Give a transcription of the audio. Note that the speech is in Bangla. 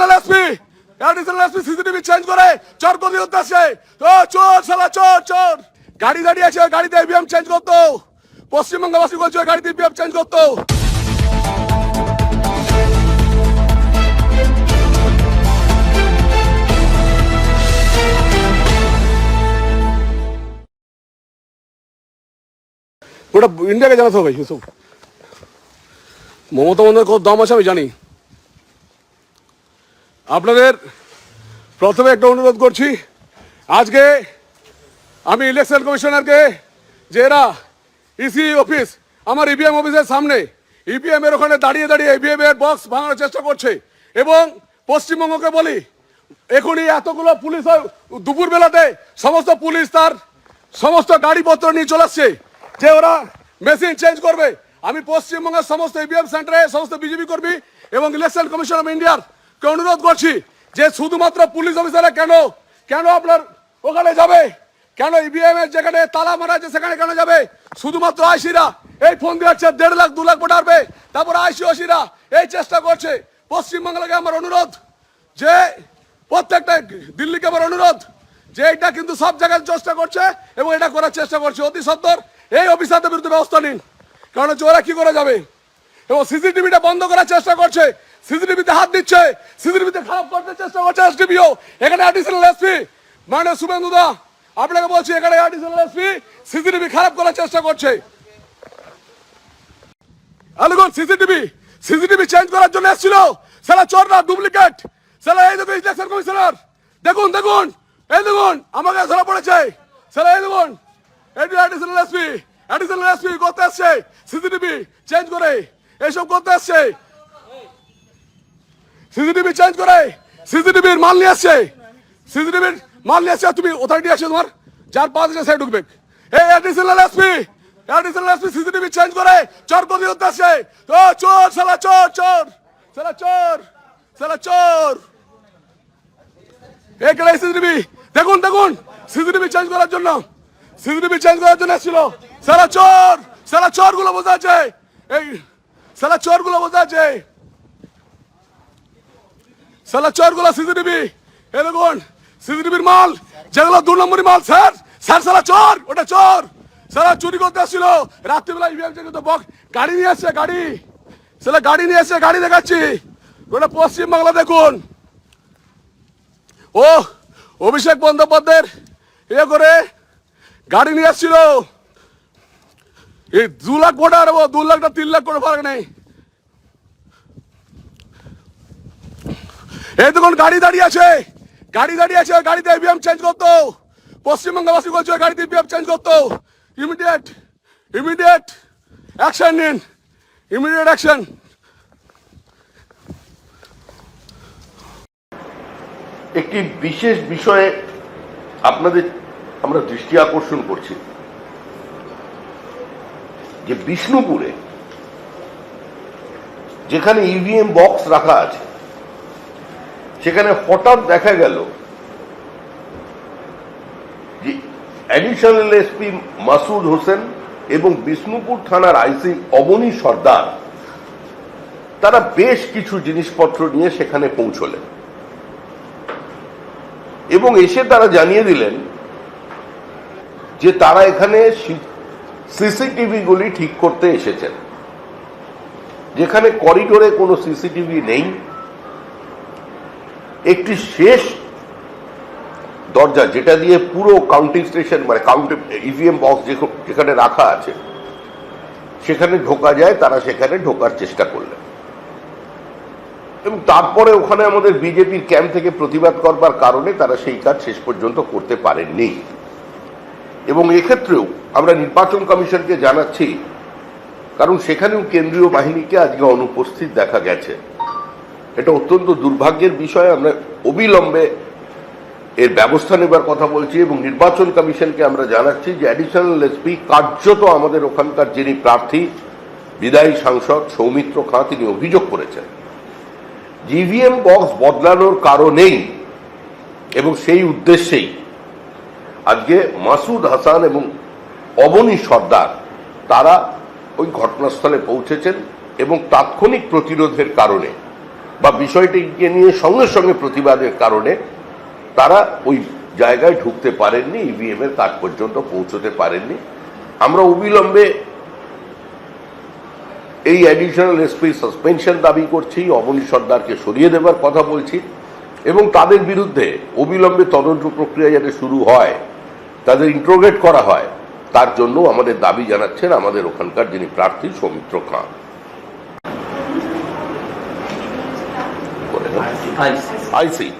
Additional SP additional SP CCTV change করে। চোর উদ্দেশ্যে। ও, চোর শালা, চোর চোর। গাড়ি দাঁড়িয়ে আছে, গাড়িতে চেঞ্জ করতো। পশ্চিমবঙ্গবাসী বলছে, গাড়িতে চেঞ্জ করতো। ইন্ডিয়াকে জানাতে হবে, ইউসুফ। মমতা বন্দ্যোপাধ্যায় কত দম আছে আমি জানি। আপনাদের প্রথমে একটা অনুরোধ করছি। আজকে আমি ইলেকশন কমিশনারকে যে এরা ইসি অফিস, আমার ইভিএম অফিসের সামনে, ইভিএম এর ওখানে দাঁড়িয়ে দাঁড়িয়ে ইভিএম এর বক্স ভাঙানোর চেষ্টা করছে এবং পশ্চিমবঙ্গকে বলি, এখনই এতগুলো পুলিশ দুপুর বেলাতে সমস্ত পুলিশ তার সমস্ত গাড়িপত্র নিয়ে চলে আসছে যে ওরা মেশিন চেঞ্জ করবে। আমি পশ্চিমবঙ্গের সমস্ত ইভিএম সেন্টারে, সমস্ত বিজেপি কর্মী এবং ইলেকশন কমিশন অফ ইন্ডিয়ার অনুরোধ করছি যে শুধুমাত্র পুলিশ অফিসাররা কেন? কেন আপনার ওখানে যাবে? কেন ইভিএম এর যেখানে তালা মারা আছে সেখানে কেন যাবে? শুধুমাত্র আইসিরা এই ফোন দিচ্ছে দেড় লাখ, দু লাখ আসবে তারপর আইসি ওসিরা এই চেষ্টা করছে। পশ্চিমবাংলাকে আমার অনুরোধ যে প্রত্যেকটা দিল্লিকে আমার অনুরোধ যে এটা কিন্তু সব জায়গায় চেষ্টা করছে এবং এটা করার চেষ্টা করছে। অতি সত্তর এই অফিসারদের বিরুদ্ধে ব্যবস্থা নিন। কারণ হচ্ছে ওরা কি করে যাবে? এবং সিসিটিভিটা বন্ধ করার চেষ্টা করছে। সিসিটিভিতে হাত দিচ্ছে, সিসিটিভিতে খারাপ করতে চেষ্টা করছে এসডিপিও। এখানে অ্যাডিশনাল এসপি মানে শুভেন্দু দা, আপনাকে বলছি, এখানে অ্যাডিশনাল এসপি সিসিটিভি খারাপ করার চেষ্টা করছে। আলুগন সিসিটিভি। সিসিটিভি চেঞ্জ করার জন্য এসেছিল। সালা চোররা ডুপ্লিকেট সালা এই দেখুন ইলেকশন কমিশনার। দেখুন দেখুন, এই দেখুন, আমাকে ধরা পড়েছে। সালা এই দেখুন এটি অ্যাডিশনাল এসপি অ্যাডিশনাল এসপি করতে আসছে সিসিটিভি চেঞ্জ করে। এইসব করতে আসছে সিসিটিভি চেঞ্জ করে, সিসিটিভির মাল নিয়ে আসছে। সিসিটিভির মাল নিয়ে আসছে তুমি অথরিটি আছে তোমার, যার পাঁচ আছে সে ঢুকবে। এই additional SP additional SP CCTV change করে, চোর কোন উদ্দেশ্যে ও চোর সালা চোর চোর সালা চোর সালা চোর। এখানে সিসিটিভি? দেখুন দেখুন, সিসিটিভি চেঞ্জ করার জন্য, সিসিটিভি চেঞ্জ করার জন্য এসেছিল। সালা চোর সালা চোরগুলো বোঝা আছে। এই সালা চোরগুলো বোঝা আছে। সালা চোরগুলো সিসিটিভি। এ দেখুন, সিসিটিভির মাল, যেগুলো দু নম্বরই মাল, স্যার। স্যার, সালা চোর, ওটা চোর। সালা চুরি করতে আসছিল। রাত্রিবেলা ইভিএম চেক তো বক, গাড়ি নিয়ে আসছে, গাড়ি। সালা গাড়ি নিয়ে এসে গাড়ি দেখাচ্ছি। ওটা পশ্চিমবাংলা দেখুন। ও, অভিষেক বন্দ্যোপাধ্যায়ের ইয়ে করে গাড়ি নিয়ে আসছিল। এই দু লাখ ভোটার দু লাখটা তিন লাখ করে ফারাক নেই। এই দেখুন, গাড়ি দাঁড়িয়ে আছে। গাড়ি দাঁড়িয়ে আছে, গাড়িতে ইভিএম চেঞ্জ করতো। পশ্চিমবঙ্গবাসী বলছে, গাড়িতে ইভিএম চেঞ্জ করতো। ইমিডিয়েট ইমিডিয়েট অ্যাকশন নিন। ইমিডিয়েট অ্যাকশন একটি বিশেষ বিষয়ে আপনাদের আমরা দৃষ্টি আকর্ষণ করছি। যে বিষ্ণুপুরে যেখানে ইভিএম বক্স রাখা আছে সেখানে হঠাৎ দেখা গেল যে অ্যাডিশনাল এসপি মাসুদ হোসেন এবং বিষ্ণুপুর থানার আইসি অবনী সর্দার, তারা বেশ কিছু জিনিসপত্র নিয়ে সেখানে পৌঁছলেন। এবং এসে তারা জানিয়ে দিলেন যে তারা এখানে সিসিটিভি গুলি ঠিক করতে এসেছেন। যেখানে করিডোরে কোনো সিসিটিভি নেই। একটি শেষ দরজা, যেটা দিয়ে পুরো কাউন্টিং স্টেশন মানে কাউন্টিং ইভিএম বক্স যেখানে রাখা আছে, সেখানে ঢোকা যায়, তারা সেখানে ঢোকার চেষ্টা করলেন এবং তারপরে ওখানে আমাদের বিজেপির ক্যাম্প থেকে প্রতিবাদ করবার কারণে তারা সেই কাজ শেষ পর্যন্ত করতে পারেননি। এবং এক্ষেত্রেও আমরা নির্বাচন কমিশনকে জানাচ্ছি, কারণ সেখানেও কেন্দ্রীয় বাহিনীকে আজকে অনুপস্থিত দেখা গেছে। এটা অত্যন্ত দুর্ভাগ্যের বিষয়। আমরা অবিলম্বে এর ব্যবস্থা নেবার কথা বলছি এবং নির্বাচন কমিশনকে আমরা জানাচ্ছি যে অ্যাডিশনাল এসপি কার্যত আমাদের ওখানকার যিনি প্রার্থী, বিদায়ী সাংসদ সৌমিত্র খাঁ, তিনি অভিযোগ করেছেন। জিভিএম বক্স বদলানোর কারণেই এবং সেই উদ্দেশ্যেই আজকে মাসুদ হাসান এবং অবনী সর্দার, তারা ওই ঘটনাস্থলে পৌঁছেছেন এবং তাৎক্ষণিক প্রতিরোধের কারণে বা বিষয়টিকে নিয়ে সঙ্গে সঙ্গে প্রতিবাদের কারণে তারা ওই জায়গায় ঢুকতে পারেননি ইভিএম এর কাজ পর্যন্ত পৌঁছতে পারেননি। আমরা অবিলম্বে এই অ্যাডিশনাল এসপি সাসপেনশন দাবি করছি অবনী সর্দারকে সরিয়ে দেবার কথা বলছি এবং তাদের বিরুদ্ধে অবিলম্বে তদন্ত প্রক্রিয়া যাতে শুরু হয়, তাদের ইন্ট্রোগেট করা হয়, তার জন্য আমাদের দাবি জানাচ্ছেন আমাদের ওখানকার যিনি প্রার্থী Soumitra Khan. I see. I see.